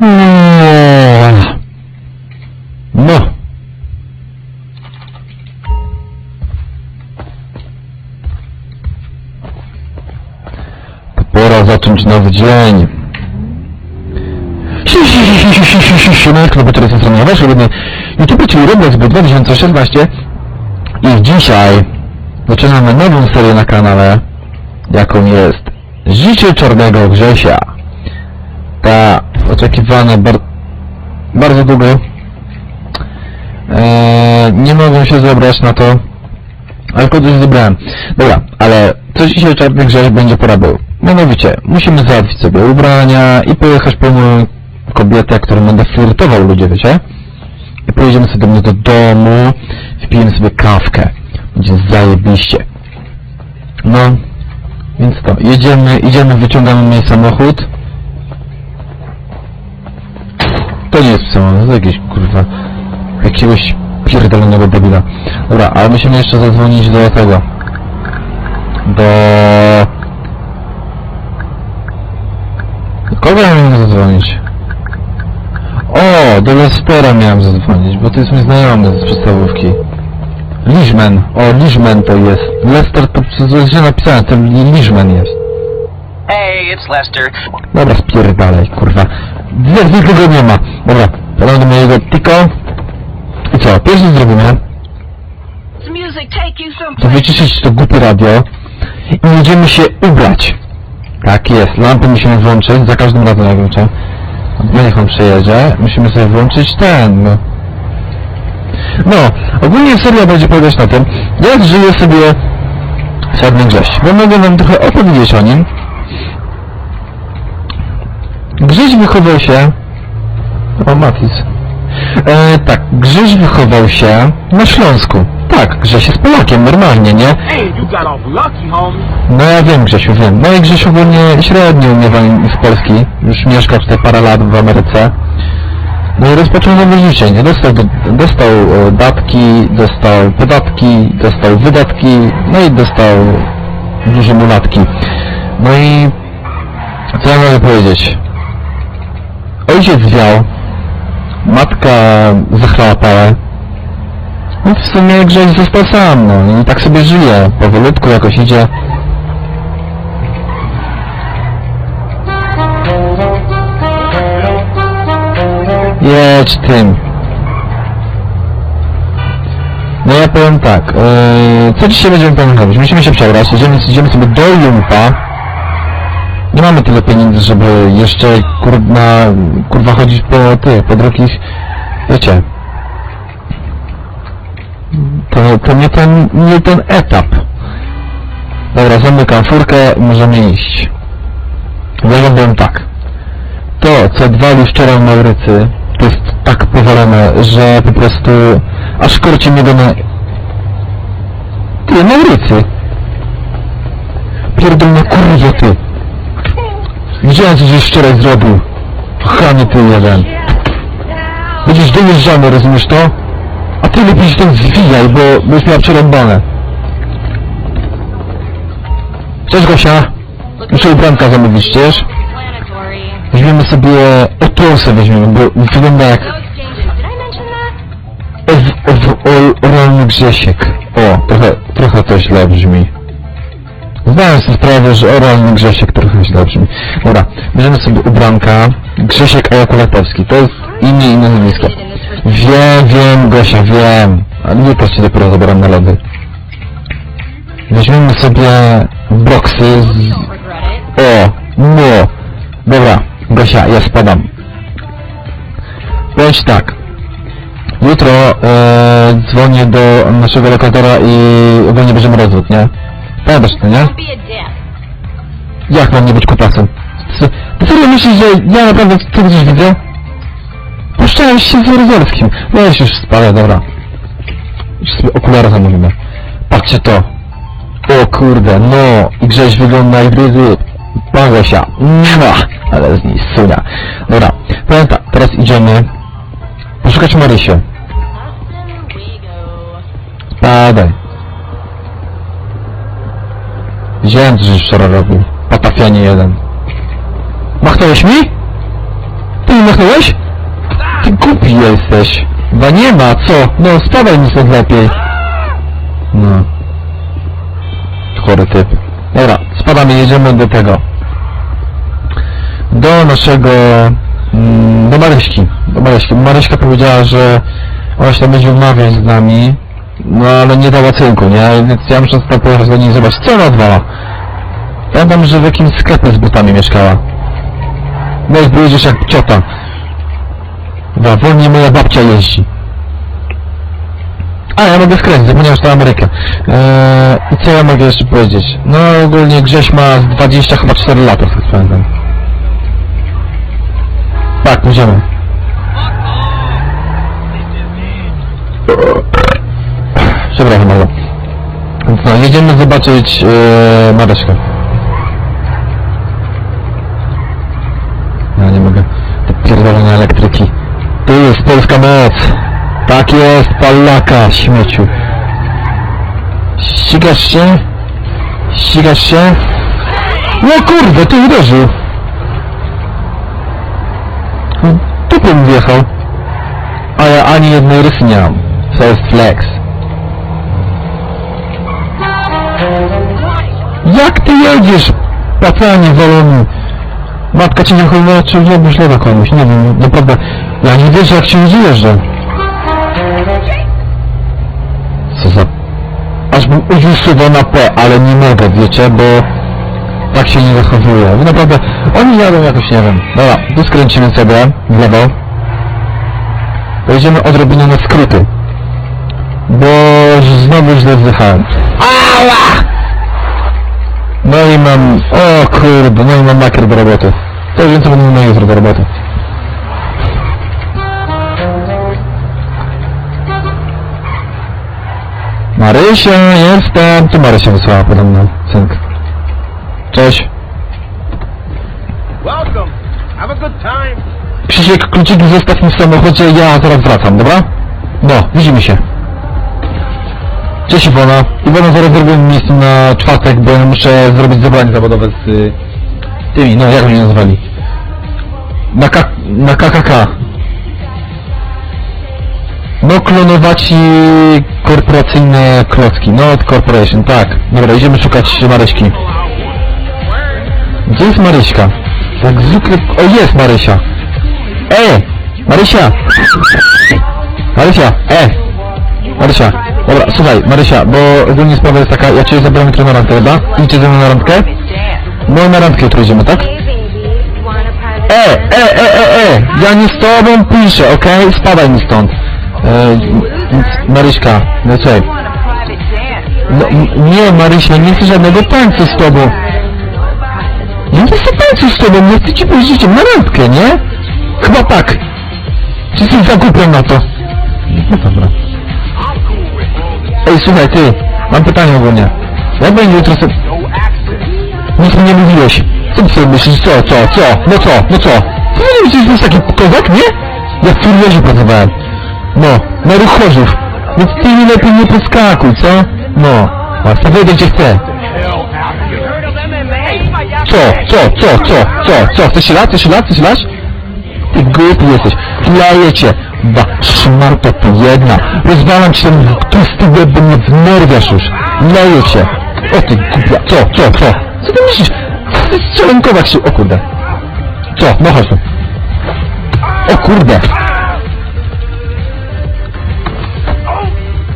No. To Pora zacząć nowy dzień. Si, si, si, si, si, si, si, si, no, bo teraz strona wasz ulubiony YouTube, czyli Roblox Boot 2016 i dzisiaj zaczynamy nową serię na kanale, jaką jest Życie Czarnego Grzesia. Ta oczekiwana bar bardzo długo eee, nie mogłem się zebrać na to, ale kogoś zebrałem. Dobra, ale co dzisiaj Czarny Grześ będzie porabiał? Mianowicie, musimy załatwić sobie ubrania i pojechać po moją kobietę, którą będę flirtował ludzie, wiecie? I pojedziemy sobie do mnie do domu, wpijemy sobie kawkę. Będzie zajebiście. No, więc to, jedziemy, idziemy, wyciągamy mój samochód. To nie jest samochód, to jakiś kurwa, jakiegoś pierdolonego debila. Dobra, ale musimy jeszcze zadzwonić do tego. Do... Do kogo ja miałem zadzwonić? O, do Lestera miałem zadzwonić, bo to jest mój znajomy z podstawówki. Liżmen, o Liżmen to jest. Lester to źle napisałem, to Liżmen jest. Hey, it's Lester. Dobra, spierdalaj, kurwa. Dwie, nikogo nie ma. Dobra, podam do mojego tiko. I co, pierwszy zrobimy, to wyciszyć to głupie radio i będziemy się ubrać. Tak jest, lampy musimy włączyć, za każdym razem jak włączę. No niech on przejedzie, musimy sobie włączyć ten, no. No, ogólnie seria będzie polegać na tym, jak żyje sobie Czarny Grześ. Bo mogę wam trochę opowiedzieć o nim. Grześ wychował się... O, Matis. E, tak, Grześ wychował się na Śląsku. Tak, Grześ jest Polakiem, normalnie, nie? Hey, you got off lucky, homie. No ja wiem, Grzesiu, wiem. No i Grzesiu ogólnie średnio umiewa z Polski. Już mieszka tutaj parę lat w Ameryce. No i rozpoczął nowe życie, nie? Dostał, dostał e, datki, dostał podatki, dostał wydatki, no i dostał duże mulatki. No i co ja mogę powiedzieć? Ojciec zwiał, matka zachlała pałę, no w sumie Grześ został sam, no i tak sobie żyje, powolutku jakoś idzie. Jedź tym. No ja powiem tak, yy, co dzisiaj będziemy robić? Musimy się przebrać, idziemy, idziemy sobie do Jumpa. Nie mamy tyle pieniędzy, żeby jeszcze kurwa, kurwa chodzić po tych, po drogich, wiecie. To, to nie ten, nie ten etap. Dobra, zamykam furkę, możemy iść. Powiem tak. To, co dwali wczoraj Maurycy, to jest tak powalone, że po prostu aż korci mnie do na... Ty, Maurycy! Pierdolna kurwa ty! Widziałem co żeś wczoraj zrobił. Chanie ty jeden. Będziesz dojeżdżany, rozumiesz to? A ty lepiej się tam zwijaj, bo byś miał przerąbane. Cześć Gosia. Muszę ubranka zamówić. Explanatory. Weźmiemy sobie Otrosę weźmiemy, bo wygląda jak that? Ew, ew, o, oralny Grzesiek. O, trochę, trochę to źle brzmi. Zdałem sobie sprawę, że oralny Grzesiek trochę źle brzmi. Dobra, bierzemy sobie ubranka. Grzesiek Ajakulatowski, to jest imię i nazwisko. Wiem, wiem, Gosia, wiem. Ale nie ci dopiero zabieram na lody. Weźmiemy sobie boksy z... O, no. Dobra, Gosia, ja spadam. Bądź tak. Jutro e, dzwonię do naszego lokatora i ogólnie bierzemy rozwód, nie? Pamiętasz to, nie? Jak mam nie być kutasem? Co- Ty serio myślisz, że ja naprawdę co gdzieś widzę? Puszczałem się z Jerozorskim. No ja się już spalę, dobra. Już sobie okulary zamówimy. Patrzcie to. O kurde, no. I Grześ wygląda jak gryzy Pagosia. Mua, ale z niej sunia. Dobra, tak, teraz idziemy poszukać Marysię. Spadaj. Widziałem, co żeś wczoraj robił. Patafianie jeden. Machnąłeś mi? Ty machnąłeś? Ty głupi jesteś. Chyba nie ma, co? No, spadaj mi stąd lepiej. No. Chory typ. Dobra, spadamy, jedziemy do tego. Do naszego... Mm, do Maryśki. Do Maryśki. Maryśka powiedziała, że ona się tam będzie umawiać z nami, no ale nie dała cynku, nie? Więc ja muszę pojechać do niej zobaczyć, co ona odwala. Pamiętam, że w jakimś sklepie z butami mieszkała. No i wyjdziesz jak ciota. Dobra, wolniej moja babcia jeździ. A, ja mogę skręcić, zapomniałem, że to Amerykę. Eee, I co ja mogę jeszcze powiedzieć? No ogólnie Grześ ma z 20 chyba 4 lata, tak pamiętam. Tak, możemy. Przepraszam bardzo. No, jedziemy zobaczyć e, Mareczkę. Ja nie mogę. Te pierdolone elektryki. Tu jest polska moc. Tak jest, Polaka, śmieciu. Ścigasz się? Ścigasz się? No kurde, ty uderzył. Tu bym wjechał. A ja ani jednej rysy nie mam. First flex. Jak ty jedziesz? Pacanie walony. Matka cię nie chowała, czy zrobisz lewa komuś? Nie wiem, naprawdę. Ja nie wierzę, jak się wyjeżdża. Co za... Aż bym użył na P, ale nie mogę, wiecie, bo... Tak się nie zachowuje. Naprawdę... Oni jadą jakoś, nie wiem. Dobra, tu skręcimy sobie w lewo. Pojedziemy odrobinę na skróty. Bo znowu źle wdychałem. Ała! No i mam... O kurde, no i mam makier do roboty. To już więcej będę miał jutro do roboty. Marysia, jestem! Tu Marysia wysłała podobno cynk. Cześć. Welcome. Have a good time. Krzysiek, kluczyki zostaw mi w samochodzie, ja zaraz wracam, dobra? No, widzimy się. Cześć Iwona. Iwona zaraz zrobię miejsce na czwartek, bo muszę zrobić zebranie zawodowe z tymi, no jak oni nazwali? Na, K na KKK. No klonować i korporacyjne klocki. No corporation, tak. Dobra, idziemy szukać Maryśki. Gdzie jest Maryśka? Tak zwykle... O, jest Marysia! E! Marysia! Marysia! E! Marysia! Dobra, słuchaj, Marysia, bo ogólnie sprawa jest taka, ja cię zabrałem jutro na randkę, prawda? Idźcie ze mną na randkę? No na randkę jutro idziemy, tak? E! E! E! E! E! Ja nie z tobą piszę, okej? Spadaj mi stąd. E, Maryśka, no słuchaj. No, nie, Marysia, nie chcę żadnego tańca z tobą. Ja nie chcę tańcu z tobą, nie chcę ci powiedzieć na randkę, nie? Chyba tak. Czy jesteś za głupia na to? No dobra. Ej, słuchaj, ty, mam pytanie ogólnie. Jak będzie jutro sobie... Nic mi nie mówiłeś. Co ty sobie myślisz? Co, co, co? No co, no co? Ty nie myślisz, że jesteś taki kozak, nie? Ja w furierze pracowałem. No, na ruch chorzów. Więc ty mi lepiej nie poskakuj, co? No, łatwo wejdę gdzie chcę. Co, co, co, co, co, co? Chcesz się lać, chcesz się lać, chcesz się lać? Ty głupi jesteś. Lajecie. Ba, szmarta ty jedna. Rozwalam ci ten tłusty łeb, bo mnie wnerwiasz już. Leję cię. O ty głupia. Co, co, co? Co ty myślisz? Ty strzelenkować się. O kurde. Co? No chodź tu. O kurde.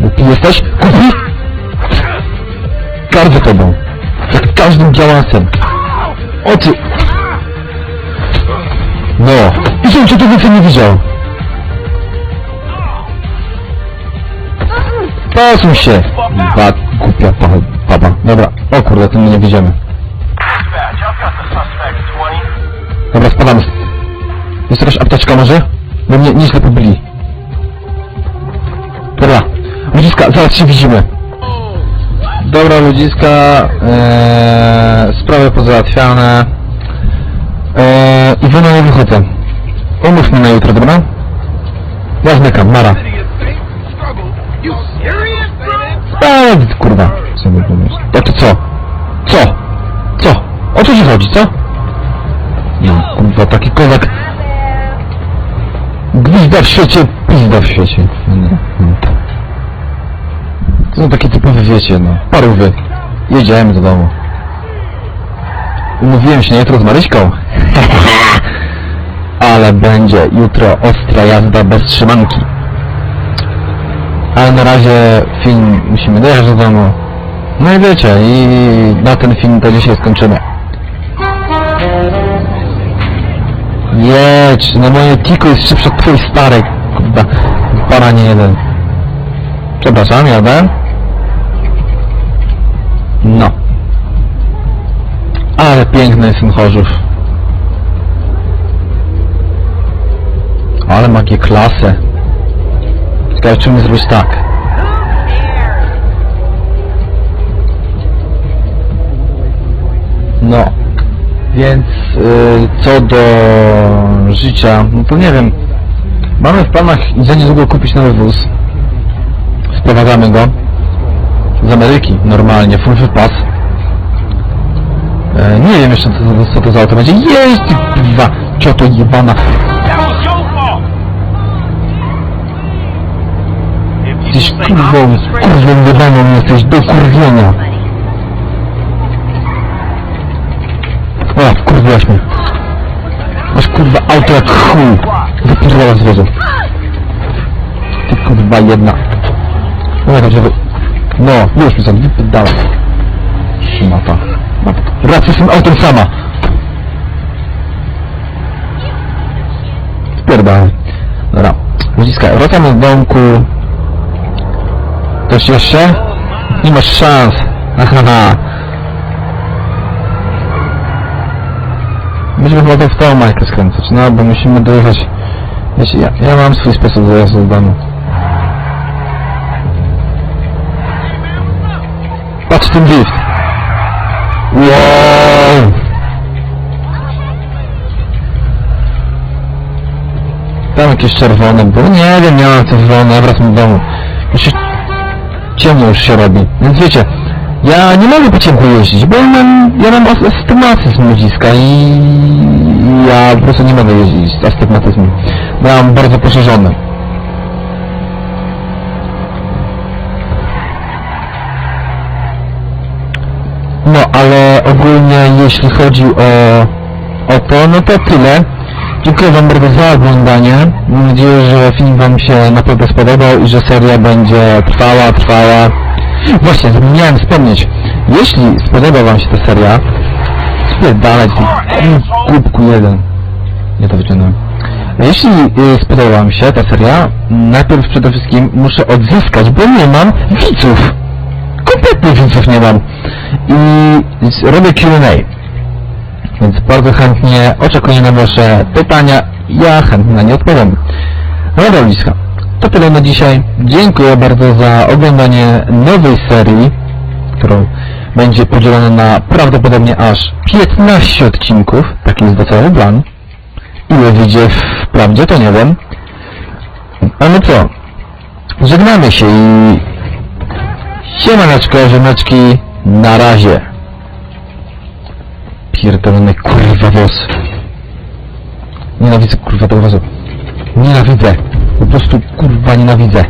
Głupi jesteś? Głupi? Gardzę tobą. Jak każdym białasem. Oczy. No. I cię tu więcej nie widział. Posuń się. Ba, głupia pa- baba. Dobra. O kurde, tym nie widzimy. Dobra, spadamy. Jest jakaś apteczka może? Bo mnie nieźle pobili. Dobra. Ludziska, zaraz się widzimy. Dobra ludziska, ee, sprawy pozałatwiane. Eee, Iwona, ja wychodzę. Umów na jutro, dobra? Ja zmykam, nara. Eee, kurwa. Co mi powiesz? A to co? Co? Co? O co ci chodzi, co? Nie, kurwa, taki kozak. Gwizda w świecie, pizda w świecie. No, no. To są takie typowe, wiecie, no. Parówy. Jedziemy do domu. Umówiłem się na jutro z Maryśką. Ale będzie jutro ostra jazda bez trzymanki. Ale na razie film musimy dojechać do domu. No i wiecie, i na ten film to dzisiaj skończymy. Jedź, no moje Tico jest szybsze od twojej starej, kurwa, baranie jeden. Przepraszam, jadę. No. Ale piękny jest ten Chorzów. Ale ma klasę. Ciekawe, czym zrobić tak. No. Więc y, co do życia, no to nie wiem. Mamy w planach za niedługo kupić nowy wóz. Sprowadzamy go z Ameryki normalnie, full wypas. E, nie wiem jeszcze co, co to za auto będzie. Jest dwa cioto jebana. Jesteś kurwą, kurwą jebaną jesteś do kurwienia. O, wkurwiłaś mnie. Masz kurwa auto jak chuj. Wypierdala z wozu. Ty kurwa jedna. No jak żeby... No, już mi stąd wypierdala. Mata. Matka. Rację z tym autem sama. Spierdalaj. Dobra. Ludziska, wracamy do domku. Też jeszcze? Nie masz szans. Aha. Będziemy chyba to w tą majkę skręcać, no bo musimy dojechać. Wiecie, ja, ja mam swój sposób dojazdu do domu. Patrz ten drift. Wow! Tam jakieś czerwone było. Nie wiem, miałem czerwone, ja wracam do domu. Się ciemno już się robi. Więc wiecie, ja nie mogę po ciemku jeździć, bo ja mam, ja mam as- astygmatyzm ludziska i ja po prostu nie mogę jeździć z astygmatyzmem. Bo ja mam bardzo poszerzony. No, ale ogólnie jeśli chodzi o, o to, no to tyle. Dziękuję Wam bardzo za oglądanie. Mam nadzieję, że film Wam się naprawdę spodobał i że seria będzie trwała, trwała. Właśnie, zapomniałem wspomnieć. Jeśli spodoba Wam się ta seria, spierdalać, głupku jeden. Nie to wyciągnąłem. Jeśli y, spodoba Wam się ta seria, najpierw przede wszystkim muszę odzyskać, bo nie mam widzów. Kompletnie widzów nie mam. I robię Q&A. Więc bardzo chętnie oczekuję na Wasze pytania. Ja chętnie na nie odpowiem. No ludziska. To tyle na dzisiaj. Dziękuję bardzo za oglądanie nowej serii, którą będzie podzielona na prawdopodobnie aż 15 odcinków. Taki jest docelowy plan. Ile wyjdzie w prawdzie, to nie wiem. Ale co? Żegnamy się i... Siemaneczko, ziomeczki. Na razie. Pierdolony kurwa wóz. Nienawidzę kurwa tego wozu. Nienawidzę. Po prostu kurwa nienawidzę.